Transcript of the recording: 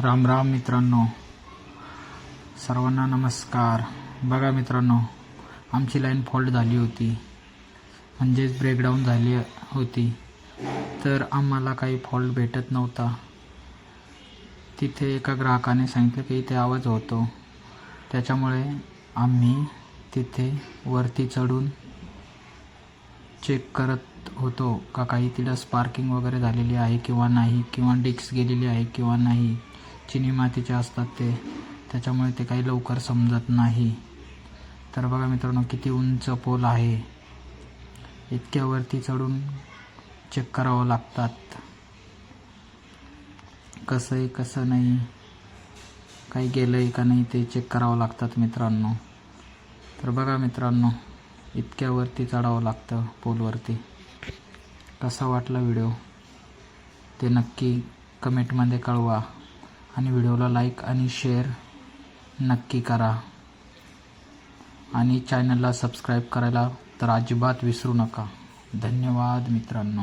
राम राम मित्रांनो. सर्वांना नमस्कार. बघा मित्रांनो आमची लाईन फॉल्ट झाली होती. म्हणजेच ब्रेकडाऊन झाली होती. तर आम्हाला काही फॉल्ट भेटत नव्हता. तिथे एका ग्राहकाने सांगितलं की इथे आवाज होतो. त्याच्यामुळे आम्ही तिथे वरती चढून चेक करत होतो का काही तिला स्पार्किंग वगैरे झालेली आहे किंवा नाही किंवा डिक्स गेलेली आहे किंवा नाही. चिनी मातीचे असतात ते. त्याच्यामुळे ते काही लवकर समजत नाही. तर बघा मित्रांनो किती उंच पोल आहे. इतक्यावरती चढून चेक करावं लागतात. कसं आहे कसं नाही. काही गेलं आहे का नाही ते चेक करावं लागतात मित्रांनो. तर बघा मित्रांनो इतक्यावरती चढावं लागतं पोलवरती. कसा वाटला व्हिडिओ? ते नक्की कमेंटमध्ये कळवा. आणि व्हिडिओला लाईक आणि शेअर नक्की करा. आणि चॅनलला सबस्क्राईब करायला तर अजिबात विसरू नका. धन्यवाद मित्रांनो.